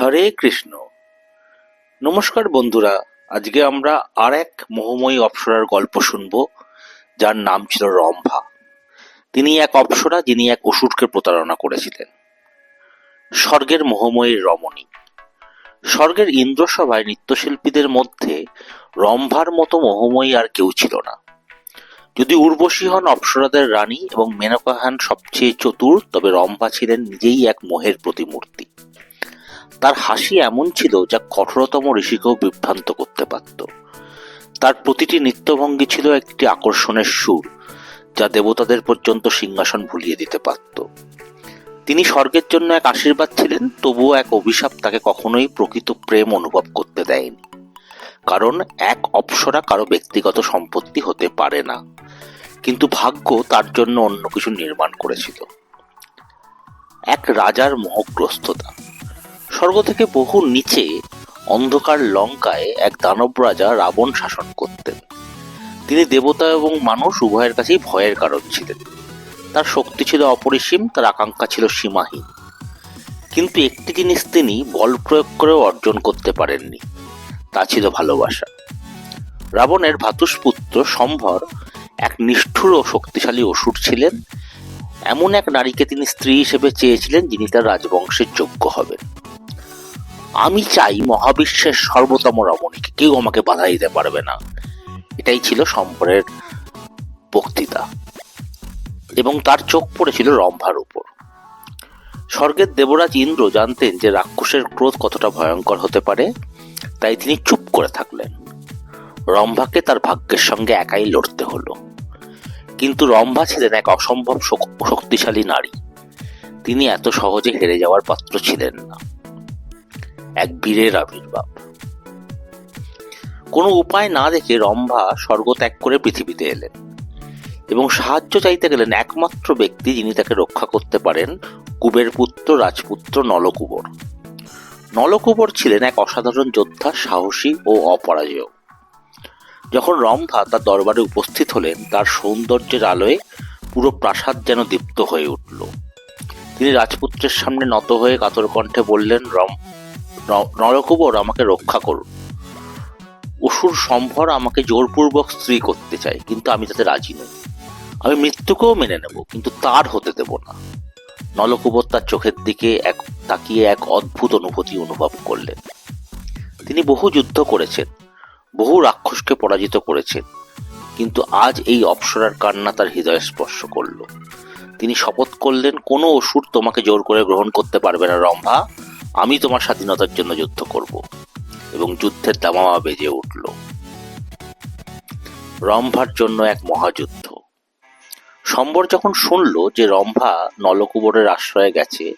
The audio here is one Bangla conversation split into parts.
হরে কৃষ্ণ। নমস্কার বন্ধুরা, আজকে আমরা আর এক মোহময়ী অপ্সরার গল্প শুনব, যার নাম ছিল রম্ভা। তিনি এক অপ্সরা যিনি এক অসুরকে প্রতারণা করেছিলেন। স্বর্গের মোহময়ীর রমণী। স্বর্গের ইন্দ্রসভায় নৃত্যশিল্পীদের মধ্যে রম্ভার মতো মোহময়ী আর কেউ ছিল না। যদি উর্বশী হন অপ্সরাদের রানী এবং মেনকা হন সবচেয়ে চতুর, তবে রম্ভা ছিলেন নিজেই এক মোহের প্রতিমূর্তি। তার হাসি এমন ছিল যা কঠোরতম ঋষিকেও বিভ্রান্ত করতে পারত। তার প্রতিটি নৃত্যভঙ্গি ছিল একটি আকর্ষণের সুর, যা দেবতাদের পর্যন্ত সিংহাসন ভুলিয়ে দিতে পারত। তিনি স্বর্গের জন্য এক আশীর্বাদ ছিলেন, তবুও এক অভিশাপ তাকে কখনোই প্রকৃত প্রেম অনুভব করতে দেয়নি। কারণ এক অপ্সরা কারও ব্যক্তিগত সম্পত্তি হতে পারে না, কিন্তু ভাগ্য তার জন্য অন্য কিছু নির্মাণ করেছিল। এক রাজার মোহগ্রস্ততা। স্বর্গ থেকে বহু নিচে অন্ধকার লঙ্কায় এক দানব রাজা রাবণ শাসন করতেন। তিনি দেবতা এবং মানুষ উভয়ের কাছেই ভয়ের কারণ ছিলেন। তার শক্তি ছিল অপরিসীম, তার আকাঙ্ক্ষা ছিল সীমাহীন। কিন্তু একটি জিনিস তিনি বল প্রয়োগ করেও অর্জন করতে পারেননি, তা ছিল ভালোবাসা। রাবণের ভাতুষপুত্র সম্ভর এক নিষ্ঠুর ও শক্তিশালী অসুর ছিলেন। এমন এক নারীকে তিনি স্ত্রী হিসেবে চেয়েছিলেন যিনি তার রাজবংশের যোগ্য হবেন। আমি চাই মহাবিশ্বের সর্বতম রমণীকে। কেউ আমাকে বাধা দিতে পারবে না। এটাই ছিল সম্পরের বক্তৃতা। এবং তার চোখ পড়েছিল রম্ভার উপর। স্বর্গের দেবরাজ ইন্দ্র জানতেন যে রাক্ষসের ক্রোধ কতটা ভয়ঙ্কর হতে পারে, তাই তিনি চুপ করে থাকলেন। রম্ভাকে তার ভাগ্যের সঙ্গে একাই লড়তে হলো। কিন্তু রম্ভা ছিলেন এক অসম্ভব শক্তিশালী নারী। তিনি এত সহজে হেরে যাওয়ার পাত্র ছিলেন না। এক বীরের আবির্ভাব। কোনো উপায় না দেখে রম্ভা স্বর্গ ত্যাগ করে পৃথিবীতে এলেন এবং সাহায্য চাইতে গেলেন একমাত্র ব্যক্তি যিনি তাকে রক্ষা করতে পারেন, কুবের পুত্র, রাজপুত্র নলকুবর। নলকুবর ছিলেন এক অসাধারণ যোদ্ধা, সাহসী ও অপরাজেয়। যখন রম্ভা তার দরবারে উপস্থিত হলেন, তার সৌন্দর্যের আলোয় পুরো প্রাসাদ যেন দীপ্ত হয়ে উঠল। তিনি রাজপুত্রের সামনে নত হয়ে কাতর কণ্ঠে বললেন রম নরকুবর আমাকে রক্ষা করুন। অসুর সম্ভর আমাকে জোরপূর্বক স্ত্রী করতে চায়, কিন্তু আমি তাতে রাজি নই। আমি মৃত্যুকেও মেনে নেব, কিন্তু তার হতে দেব না। নলকুবর তার চোখের দিকে এক তাকিয়ে এক অদ্ভুত অনুভূতি অনুভব করলেন। তিনি বহু যুদ্ধ করেছেন, বহু রাক্ষসকে পরাজিত করেছেন, কিন্তু আজ এই অপ্সরার কান্না তার হৃদয় স্পর্শ করল। তিনি শপথ করলেন, কোনো অসুর তোমাকে জোর করে গ্রহণ করতে পারবে না, রম্ভা। আমি তোমার স্বাধীনতার জন্য যুদ্ধ করব এবং যুদ্ধের দামামা বেজে উঠল। রম্ভার জন্য এক মহাযুদ্ধ। সম্বর যখন শুনল যে রম্ভা নলকুবরের আশ্রয়ে গেছে,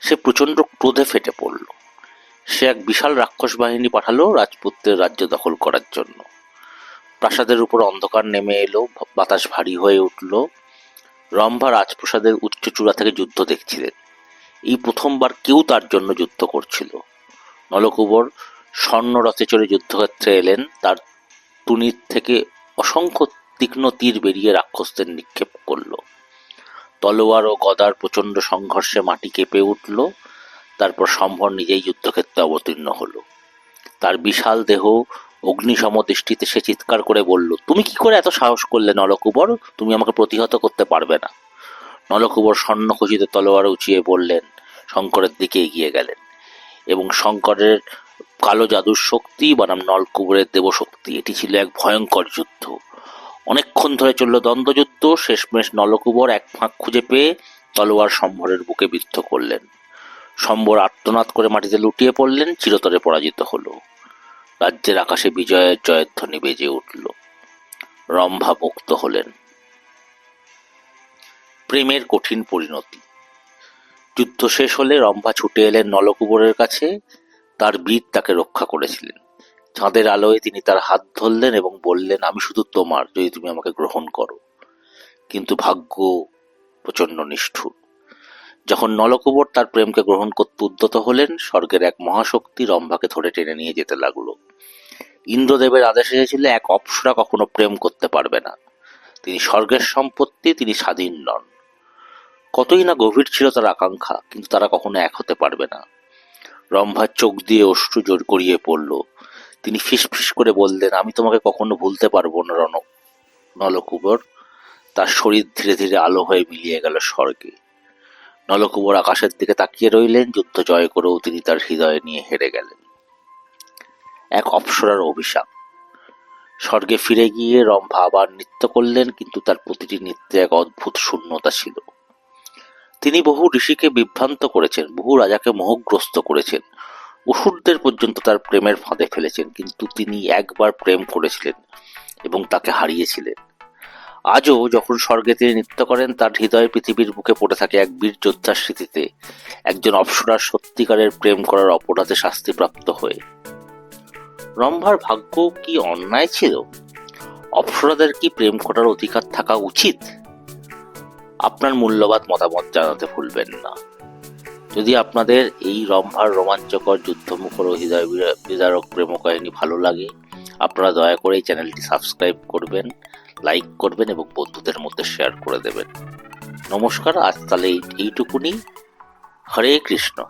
সে প্রচণ্ড ক্রোধে ফেটে পড়ল। সে এক বিশাল রাক্ষস বাহিনী পাঠালো রাজপুত্রের রাজ্য দখল করার জন্য। প্রাসাদের উপর অন্ধকার নেমে এলো, বাতাস ভারী হয়ে উঠল। রম্ভা রাজপ্রাসাদের উচ্চ চূড়া থেকে যুদ্ধ দেখছিলেন। এই প্রথমবার কেউ তার জন্য যুদ্ধ করছিল। নলকুবর স্বর্ণরথে চড়ে যুদ্ধক্ষেত্রে এলেন, তার তুনির থেকে অসংখ্য তীক্ষ্ণ তীর বেরিয়ে রাক্ষসদের নিক্ষেপ করল। তলোয়ার ও গদার প্রচণ্ড সংঘর্ষে মাটি কেঁপে উঠল, তারপর সম্ভর নিজেই যুদ্ধক্ষেত্রে অবতীর্ণ হলো। তার বিশাল দেহ অগ্নিসম দৃষ্টিতে সে চিৎকার করে বলল, তুমি কি করে এত সাহস করলে নলকুবর তুমি আমাকে প্রতিহত করতে পারবে না। নলকুবর স্বর্ণখচিত তলোয়ার উঁচিয়ে বললেন শঙ্করের দিকে এগিয়ে গেলেন এবং শঙ্করের কালো জাদুর শক্তি বনাম নলকুবরের দেবশক্তি, এটি ছিল এক ভয়ঙ্কর যুদ্ধ। অনেকক্ষণ ধরে চলল দ্বন্দ্বযুদ্ধ, শেষমেশ নলকুবর এক ফাঁক খুঁজে পেয়ে তলোয়ার সম্ভরের বুকে বিদ্ধ করলেন। সম্বর আত্মনাদ করে মাটিতে লুটিয়ে পড়লেন, চিরতরে পরাজিত হলো। রাজ্যের আকাশে বিজয়ের জয়ধ্বনি বেজে উঠল। রম্ভা মুক্ত হলেন। প্রেমের কঠিন পরিণতি। যুদ্ধ শেষ হলে রম্ভা ছুটে এলেন নলকুবরের কাছে। তার বীর তাকে রক্ষা করেছিলেন। চাঁদের আলোয় তিনি তার হাত ধরলেন এবং বললেন, আমি শুধু তোমার, যদি তুমি আমাকে গ্রহণ করো। কিন্তু ভাগ্য প্রচণ্ড নিষ্ঠুর। যখন নলকুবর তার প্রেমকে গ্রহণ করতে উদ্যত হলেন, স্বর্গের এক মহাশক্তি রম্ভাকে ধরে টেনে নিয়ে যেতে লাগল। ইন্দ্রদেবের আদেশ এসেছিল, এক অপ্সরা কখনো প্রেম করতে পারবে না। তিনি স্বর্গের সম্পত্তি, তিনি স্বাধীন নন। কতই না গভীর ছিল তার আকাঙ্ক্ষা, কিন্তু তারা কখনো এক হতে পারবে না। রম্ভার চোখ দিয়ে অশ্রু জোর গড়িয়ে পড়ল। তিনি ফিসফিস করে বললেন, আমি তোমাকে কখনো ভুলতে পারব না, রণ নলকুবর তার শরীর ধীরে ধীরে আলো হয়ে মিলিয়ে গেল স্বর্গে। নলকুবর আকাশের দিকে তাকিয়ে রইলেন, যুদ্ধ জয় করেও তিনি তার হৃদয়ে নিয়ে হেরে গেলেন। এক অপ্সরার অভিশাপ। স্বর্গে ফিরে গিয়ে রম্ভা আবার নৃত্য করলেন, কিন্তু তার প্রতিটি নৃত্যে এক অদ্ভুত শূন্যতা ছিল। তিনি বহু ঋষিকে বিভ্রান্ত করেছেন, বহু রাজাকে মোহগ্রস্ত করেছেন। অসুরদের পর্যন্ত তার প্রেমের ফাঁদে ফেলেছেন, কিন্তু তিনি একবার প্রেম করেছিলেন এবং তাকে হারিয়েছিলেন। আজও যখন স্বর্গে তিনি নৃত্য করেন, তার হৃদয় পৃথিবীর বুকে পড়ে থাকে এক বীর যোদ্ধার স্মৃতিতে। একজন অপসরার সত্যিকারের প্রেম করার অপরাধে শাস্তিপ্রাপ্ত হয়ে। রম্ভার ভাগ্য কি অন্যায় ছিল? অপসরাদের কি প্রেম করার অধিকার থাকা উচিত? আপনার মূল্যবাদ মতামত জানাতে ভুলবেন না। যদি আপনাদের এই রম্ভার রোমাঞ্চকর যুদ্ধমুখর মুখর হৃদয় বিদারক প্রেম কাহিনী ভালো লাগে, আপনারা দয়া করে এই চ্যানেলটি সাবস্ক্রাইব করবেন, লাইক করবেন এবং বন্ধুদের মধ্যে শেয়ার করে দেবেন। নমস্কার, আজ তাহলে এইটুকুনি। হরে কৃষ্ণ।